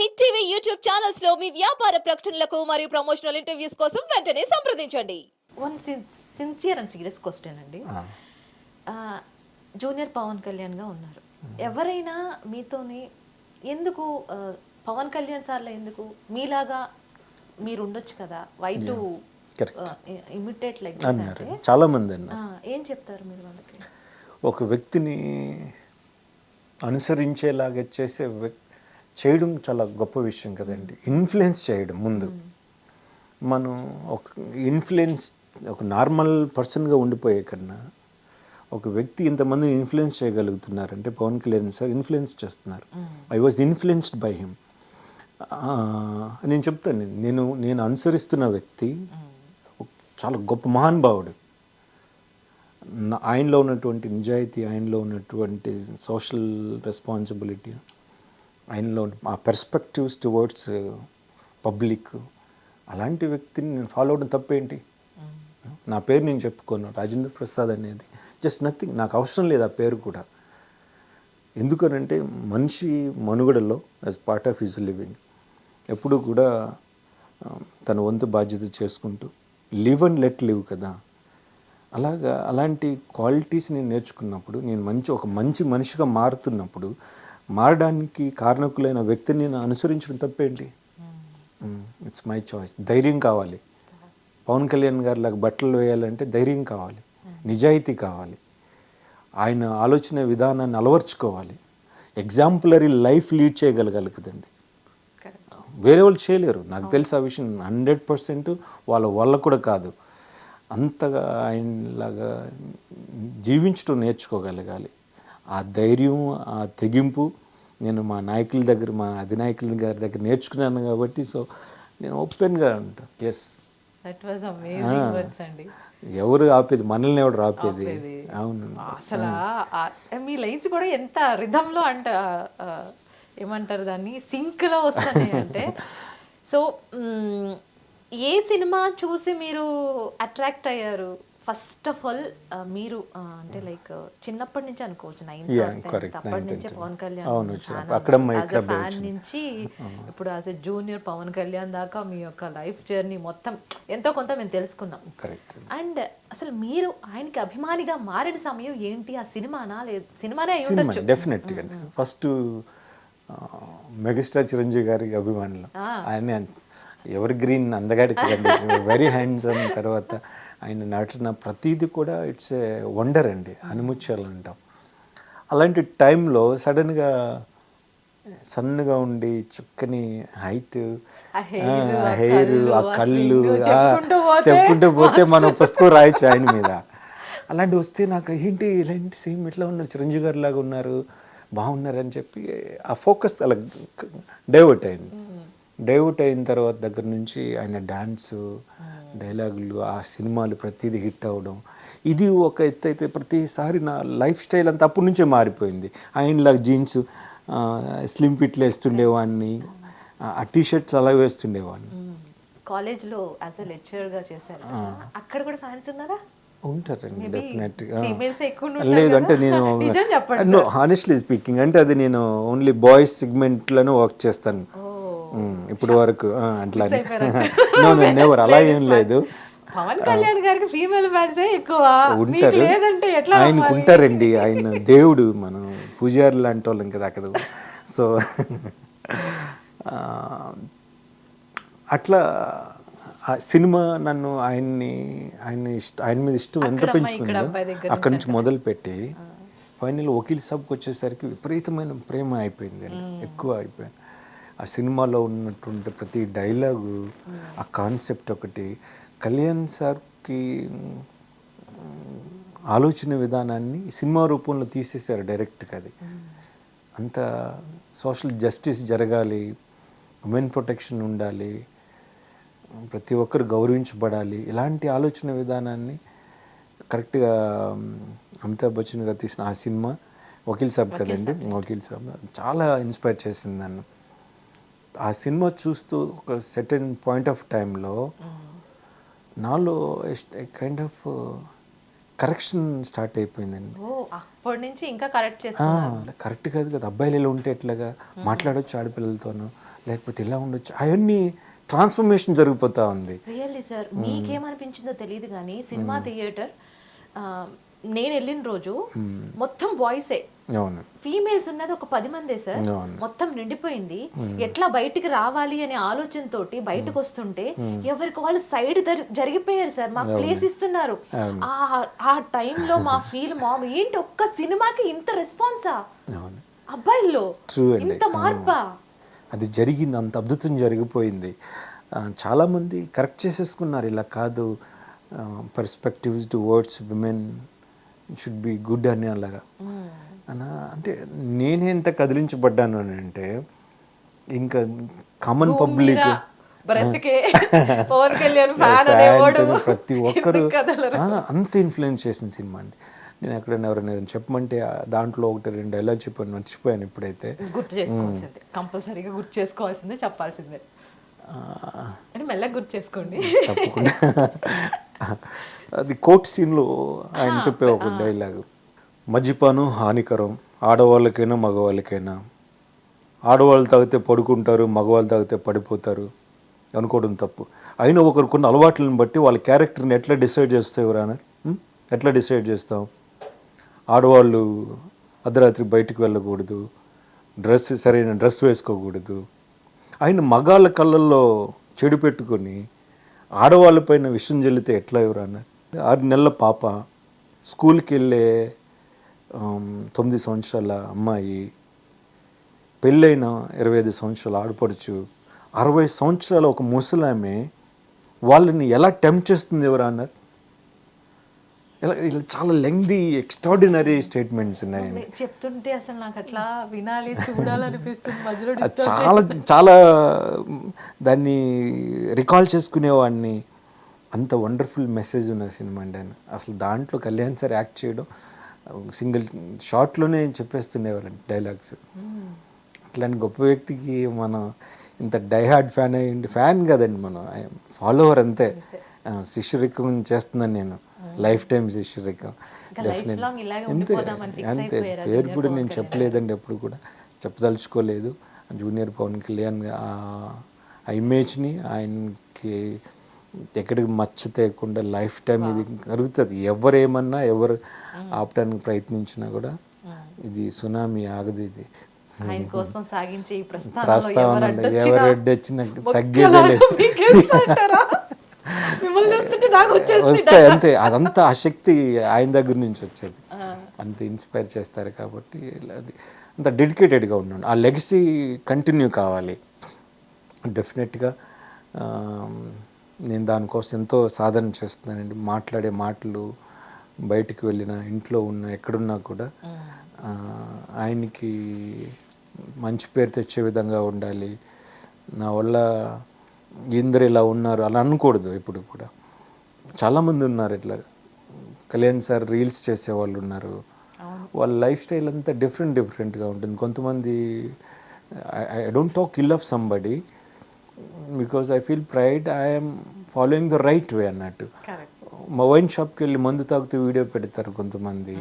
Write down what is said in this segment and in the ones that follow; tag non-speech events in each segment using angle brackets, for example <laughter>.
Hit TV YouTube ఛానల్స్లో మీ వ్యాపార ప్రకటనలకు మరియు ప్రమోషనల్ ఇంటర్వ్యూస్ కోసం వెంటనే సంప్రదించండి. One sincere and serious question అండి. ఆ, జూనియర్ పవన్ కళ్యాణ్గా ఉన్నారు. ఎవరైనా మీతోని ఎందుకు పవన్ కళ్యాణ్ సార్లో ఎందుకు మీలాగా మీరు ఉండొచ్చు కదా వై టు. ఇమిటేట్ లైక్ అన్నారు. చాలా మంది అన్నారు. ఏం చెప్తారు మీరు వాళ్ళకి? ఒక వ్యక్తిని అనుసరించేలాగా చేసే వ్యక్- చేయడం చాలా గొప్ప విషయం కదండి. ఇన్ఫ్లుయెన్స్ చేయడం ముందు. మనం ఒక ఇన్ఫ్లుయెన్స్ ఒక నార్మల్ పర్సన్గా ఉండిపోయే కన్నా ఒక వ్యక్తి ఇంతమందిని ఇన్ఫ్లుయెన్స్ చేయగలుగుతున్నారంటే పవన్ కళ్యాణ్ సార్ ఇన్ఫ్లుయెన్స్ చేస్తున్నారు. I was influenced by him నేను చెప్తాను నేను నేను అనుసరిస్తున్న వ్యక్తి చాలా గొప్ప మహానుభావుడు. ఆయనలో ఉన్నటువంటి నిజాయితీ ఆయనలో ఉన్నటువంటి సోషల్ రెస్పాన్సిబిలిటీ ఆయనలో ఆ పెర్స్పెక్టివ్స్ టువర్డ్స్ పబ్లిక్ అలాంటి వ్యక్తిని నేను ఫాలో అవడం తప్పేంటి? నా పేరు నేను చెప్పుకోను రాజేంద్ర ప్రసాద్ అనేది. జస్ట్ నథింగ్ నాకు అవసరం లేదు ఆ పేరు కూడా. ఎందుకనంటే మనిషి మనుగడలో as part of his living ఎప్పుడు కూడా ఆ, తన వంతు బాధ్యత చేసుకుంటూ లివ్ అండ్ లెట్ లివ్ కదా. అలాగా అలాంటి క్వాలిటీస్ నేను నేర్చుకున్నప్పుడు నేను మంచి ఒక మంచి మనిషిగా మారుతున్నప్పుడు మారడానికి కారణకులైన వ్యక్తిని నేను అనుసరించడం తప్పేంటి? ఇట్స్ మై చాయిస్ ధైర్యం కావాలి. పవన్ కళ్యాణ్ గారి లాగా బట్టలు వేయాలంటే ధైర్యం కావాలి. నిజాయితీ కావాలి. ఆయన ఆలోచన విధానాన్ని అలవర్చుకోవాలి. ఎగ్జాంపులరీ లైఫ్ లీడ్ చేయగలగాలి కదండి వేరే వాళ్ళు చేయలేరు. నాకు తెలిసి ఆ విషయం హండ్రెడ్ పర్సెంట్ వాళ్ళ వల్ల కూడా కాదు. అంతగా ఆయనలాగా జీవించడం నేర్చుకోగలగాలి. ఆ ధైర్యం ఆ తెగింపు నేను మా నాయకుల దగ్గర మా అధినాయకుల గారి దగ్గర నేర్చుకున్నాను కాబట్టి సో నేను ఓపెన్గా ఉంటాను ఎస్ అండి. ఎవరు ఆపేది? మనల్ని ఎవరు ఆపేది. అవును. అసలు మీ లైన్స్ కూడా ఎంత రిధంలో అంట ఏమంటారు దాన్ని? సింక్లో వస్తున్నాయి అంటే. <laughs> సో ఏ సినిమా చూసి మీరు అట్రాక్ట్ అయ్యారు? ఫస్ట్ ఆఫ్ ఆల్ మీరు ఆ, అంటే లైక్ చిన్నప్పటి నుంచి అనుకోవచ్చు నైన్త్. అప్పటి నుంచే. పవన్ కళ్యాణ్. నుంచి ఇప్పుడు as a junior Pawan Kalyan దాకా మీ యొక్క లైఫ్ జర్నీ మొత్తం ఎంతో కొంత మేము తెలుసుకున్నాం. అండ్ అసలు మీరు ఆయనకి అభిమానిగా మారిన సమయం ఏంటి? ఆ సినిమానా లేదు సినిమానే అయి ఉండొచ్చు. డెఫినెట్గా ఫస్ట్ మెగాస్టార్ చిరంజీవి గారి అభిమానులు. ఆయన ఎవరి గ్రీన్ అందగాడి వెరీ హ్యాండ్సమ్ తర్వాత ఆయన నటన ప్రతీది కూడా ఇట్స్ ఏ వండర్ అండి. అనుముత్యాలు అంటాం అలాంటి టైంలో సడన్గా సన్నగా ఉండి చుక్కని హైట్ హెయిర్ ఆ కళ్ళు చెప్పుకుంటూ పోతే మనం పుస్తకం రాయొచ్చు ఆయన మీద. అలాంటి వస్తే నాకు ఏంటి ఇలాంటి సేమ్ ఇట్లా ఉన్నారు చిరంజీవి గారు లాగా ఉన్నారు బాగున్నారని చెప్పి ఆ ఫోకస్ అలా డైవర్ట్ అయింది. డైవర్ట్ అయిన తర్వాత దగ్గర నుంచి ఆయన డాన్స్ డైలాగులు ఆ సినిమాలు ప్రతిదీ హిట్ అవ్వడం. ఇది ఒక ఎత్తు అయితే ప్రతిసారి నా లైఫ్ స్టైల్ అంతా అప్పటి నుంచే మారిపోయింది. ఆయనలాగా జీన్స్ స్లిమ్ ఫిట్లు వేస్తుండేవాడిని ఆ టీ షర్ట్స్ అలా వేస్తుండేవాడిని. కాలేజ్లో యాజ్ ఎ లెక్చరర్గా చేశారు కదా. అక్కడ కూడా ఫ్యాన్స్ ఉన్నారా? ఉంటారండి Maybe డెఫినెట్ females ఎక్కువ ఉంటారు లేదు? అంటే నేను <laughs> హానెస్ట్లీ స్పీకింగ్ అంటే అది నేను ఓన్లీ బాయ్స్ సెగ్మెంట్లోనే వర్క్ చేస్తాను. ఇప్పుడు వరకు అట్లా నెవర్ <laughs> అలా ఏం లేదు. పవన్ కళ్యాణ్ గారికి ఫీమేల్ ఫ్యాన్స్ ఎక్కువ. ఉంటారు. లేదంటే ఎట్లా ఆయనకు? ఉంటారండి ఆయన దేవుడు మనం. పూజారి లాంటి వాళ్ళం కదా అక్కడ. సో అట్లా ఆ సినిమా నన్ను ఆయన్ని ఆయన ఇష్ట ఆయన మీద ఇష్టం ఎంత పెంచుకుందో అక్కడి నుంచి మొదలుపెట్టి ఫైనల్ వకీల్ సబ్కి వచ్చేసరికి విపరీతమైన ప్రేమ అయిపోయింది. ఎక్కువ అయిపోయింది. ఆ సినిమాలో ఉన్నటువంటి ప్రతి డైలాగు ఆ కాన్సెప్ట్ ఒకటి కళ్యాణ్ సార్కి ఆలోచన విధానాన్ని సినిమా రూపంలో తీసేశారు డైరెక్ట్గా అది. అంత సోషల్ జస్టిస్ జరగాలి ఉమెన్ ప్రొటెక్షన్ ఉండాలి ప్రతి ఒక్కరు గౌరవించబడాలి ఇలాంటి ఆలోచన విధానాన్ని కరెక్ట్గా అమితాబ్ బచ్చన్ గారు తీసిన ఆ సినిమా వకీల్ సాబ్ కదండి వకీల్ సాబ్ చాలా ఇన్స్పైర్ చేసింది నన్ను. ఆ సినిమా చూస్తూ ఒక సెటన్ పాయింట్ ఆఫ్ టైంలో నాలో కైండ్ ఆఫ్ కరెక్షన్ స్టార్ట్ అయిపోయిందండి. ఓ అప్పటి నుంచి ఇంకా కరెక్ట్ చేస్తున్నారు. కరెక్ట్ కాదు కదా. అబ్బాయిలు ఇలా ఉంటే ఎట్లాగా? మాట్లాడొచ్చు ఆడపిల్లలతోనూ లేకపోతే ఇలా ఉండొచ్చు. అవన్నీ ట్రాన్స్ఫర్మేషన్ జరిగిపోతూ ఉంది. రియల్లీ సార్ మీకేమనిపించిందో తెలియదు కానీ సినిమా థియేటర్ నేను వెళ్ళిన రోజు మొత్తం బాయ్సే ఫీమేల్స్ ఉన్నది ఒక పది మందే సార్. మొత్తం నిండిపోయింది. ఎట్లా బయటికి రావాలి అనే ఆలోచనతోటి బయటకు వస్తుంటే ఎవరికి వాళ్ళు సైడ్ జరిగిపోయారు సార్ మాకు ప్లేస్ ఇస్తున్నారు. ఆ ఆ టైంలో మా <laughs> ఫీల్ మా ఏంటి ఒక్క సినిమాకి ఇంత రెస్పాన్సా అబ్బాయిల్లో. ఇంత మార్పా? అది జరిగింది అంత అద్భుతం జరిగిపోయింది. చాలామంది కరెక్ట్ చేసేసుకున్నారు. ఇలా కాదు perspectives towards women should be good అని అలాగా. అన్న అంటే నేనే ఎంత కదిలించబడ్డాను అని అంటే ఇంకా కామన్ <laughs> పబ్లిక్ ప్రతి ఒక్కరు అంత ఇన్ఫ్లుయెన్స్ చేసిన సినిమా అండి. నేను ఎక్కడైనా ఎవరైనా ఏదైనా చెప్పమంటే దాంట్లో ఒకటి రెండు డైలాగ్ చెప్పాను మర్చిపోయాను ఇప్పుడైతే. గుర్తు చేసుకోవాల్సిందే. కంపల్సరీగా గుర్తు చేసుకోవాల్సిందే చెప్పాల్సిందే. అని మెల్లగా గుర్తు చేసుకోండి. తప్పకుండా. అది కోర్ట్ సీన్లో ఆయన చెప్పే ఒక డైలాగ్ మద్యపానం హానికరం. ఆడవాళ్ళకైనా మగవాళ్ళకైనా. ఆడవాళ్ళు తాగితే పడుకుంటారు మగవాళ్ళు తాగితే పడిపోతారు అనుకోవడం తప్పు. అయినా ఒకరికున్న అలవాట్లను బట్టి వాళ్ళ క్యారెక్టర్ని ఎట్లా డిసైడ్ చేస్తావు ఎవరైనా ఎట్లా డిసైడ్ చేస్తాం ఆడవాళ్ళు అర్ధరాత్రి బయటకు వెళ్ళకూడదు. డ్రెస్ సరైన డ్రెస్ వేసుకోకూడదు. ఆయన మగాళ్ళ కళ్ళల్లో చెడు పెట్టుకొని ఆడవాళ్ళపైన విషయం చెల్లితే ఎట్లా ఎవరన్నా ఆరు నెలల పాప స్కూల్కి వెళ్ళే తొమ్మిది సంవత్సరాల అమ్మాయి పెళ్ళైన ఇరవై ఐదు సంవత్సరాల ఆడపడుచు అరవై సంవత్సరాల ఒక ముసలామె వాళ్ళని ఎలా టెంప్ట్ చేస్తుంది ఎవరు అన్నారు? ఇలా ఇలా చాలా లెంగ్దీ ఎక్స్ట్రాడినరీ స్టేట్మెంట్స్ ఉన్నాయండి. చెప్తుంటే అసలు నాకు అట్లా వినాలి చూడాలనిపిస్తుంది. మధ్యలో చాలా చాలా దాన్ని రికాల్ చేసుకునేవాడిని. అంత వండర్ఫుల్ మెసేజ్ ఉన్న సినిమా అండి అసలు దాంట్లో కళ్యాణ్ సార్ యాక్ట్ చేయడం సింగిల్ షార్ట్లోనే చెప్పేస్తుండేవారండి డైలాగ్స్. అట్లాంటి గొప్ప వ్యక్తికి మనం ఇంత డైహార్డ్ ఫ్యాన్ అయ్యింది ఫ్యాన్ కదండి మనం ఫాలోవర్ అంతే. శిష్యరికం చేస్తున్నాను నేను. లైఫ్ టైం శిష్యరికం. ఇలాగే అంతే. అంతే. పేరు కూడా నేను చెప్పలేదండి ఎప్పుడు కూడా. చెప్పదలుచుకోలేదు. జూనియర్ పవన్ కళ్యాణ్ ఆ ఇమేజ్ని ఆయనకి ఎక్కడికి మచ్చ తేకుండా లైఫ్ టైం ఇది కరుగుతుంది. ఎవరేమన్నా ఎవరు ఆపడానికి ప్రయత్నించినా కూడా ఇది సునామీ ఆగదు ఇది. ఆయన కోసం సాగించే ఈ ప్రస్థానంలో ప్రస్తావన ఎవరు అడ్డొచ్చినా మొక్కలా తగ్గేదే వస్తాయి అంతే. అదంతా ఆ శక్తి ఆయన దగ్గర నుంచి వచ్చేది. అంత ఇన్స్పైర్ చేస్తారు కాబట్టి అది అంత డెడికేటెడ్గా ఉన్నాడు ఆ లెగసీ కంటిన్యూ కావాలి. డెఫినెట్గా నేను దానికోసం ఎంతో సాధన చేస్తున్నానండి. మాట్లాడే మాటలు బయటికి వెళ్ళిన ఇంట్లో ఉన్న ఎక్కడున్నా కూడా ఆయనకి మంచి పేరు తెచ్చే విధంగా ఉండాలి. నా వల్ల ఇందరు ఇలా ఉన్నారు అలా అనకూడదు ఇప్పుడు కూడా. చాలామంది ఉన్నారు ఇట్లా. కళ్యాణ్ సార్ రీల్స్ చేసేవాళ్ళు ఉన్నారు. వాళ్ళ లైఫ్ స్టైల్ అంతా డిఫరెంట్ డిఫరెంట్గా ఉంటుంది. కొంతమంది I don't talk ill of somebody because I feel pride I'm following the right way అన్నట్టు. మా వైన్ షాప్కి వెళ్ళి మందు తాగుతూ వీడియో పెడతారు కొంతమంది.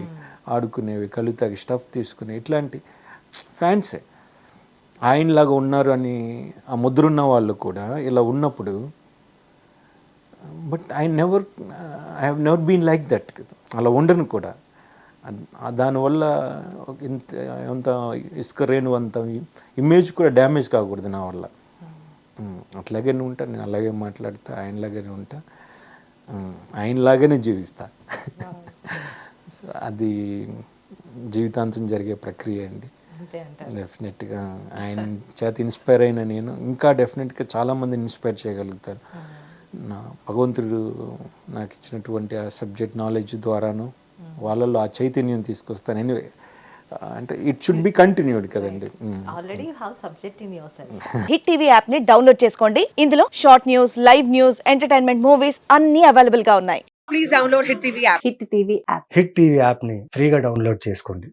ఆడుకునేవి కళ్ళు తాగి స్టఫ్ తీసుకునే ఇట్లాంటి ఫ్యాన్సే. ఆయనలాగా ఉన్నారు అని ఆ ముద్రున్న వాళ్ళు కూడా ఇలా ఉన్నప్పుడు but I never I have never been like that అలా ఉండను కూడా. దానివల్ల ఇంత అంత ఇసుక రేణు అంత ఇమేజ్ కూడా డ్యామేజ్ కాకూడదు నా వల్ల. అట్లాగే ఉంటా నేను అలాగే మాట్లాడతా ఆయనలాగానే ఉంటా. ఆయనలాగానే జీవిస్తా. సో అది జీవితాంతం జరిగే ప్రక్రియ అండి. డెఫినెట్గా ఆయన చేత ఇన్స్పైర్ అయిన నేను ఇంకా డెఫినెట్గా చాలామందిని ఇన్స్పైర్ చేయగలుగుతాను. నా భగవంతుడు నాకు ఇచ్చినటువంటి ఆ సబ్జెక్ట్ నాలెడ్జ్ ద్వారాను వాళ్ళలో ఆ చైతన్యం తీసుకొస్తాను. ఎనివే అంటే ఇట్ షుడ్ బి కంటిన్యూడ్ కదండి. Already have subject in yourself hit TV యాప్ని డౌన్లోడ్ చేసుకోండి. ఇందులో short news live news entertainment movies అన్ని అవైలబుల్గా ఉన్నాయి. హిట్ టీవీ యాప్ని ఫ్రీగా డౌన్లోడ్ చేసుకోండి.